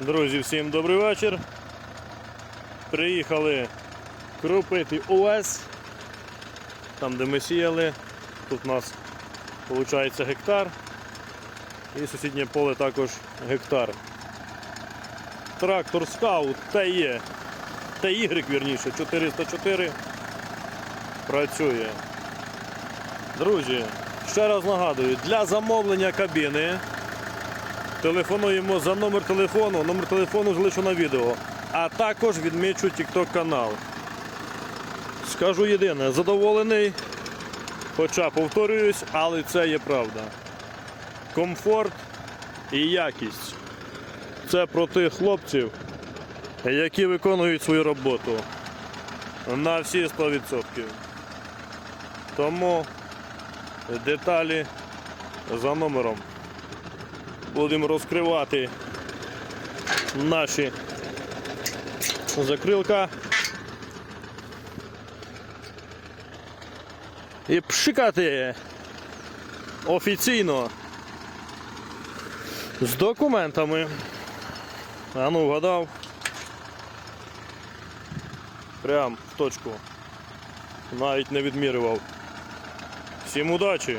Друзі, всім добрий вечір. Приїхали кропити ОС. Там, де ми сіяли. Тут у нас виходить гектар. І сусіднє поле також гектар. Трактор скаут ТЕ. ТY, вірніше, 404 працює. Друзі, ще раз нагадую, для замовлення кабіни телефонуємо за номер телефону. Номер телефону залишу на відео. А також відмічу TikTok канал. Скажу єдине, задоволений. Хоча повторююсь, але це є правда. Комфорт і якість. Це про тих хлопців, які виконують свою роботу на всі 100%. Тому деталі за номером. Будемо розкривати наші закрилка. І пшикати офіційно з документами. А ну вгадав. Прям в точку. Навіть не відмірював. Всім удачі!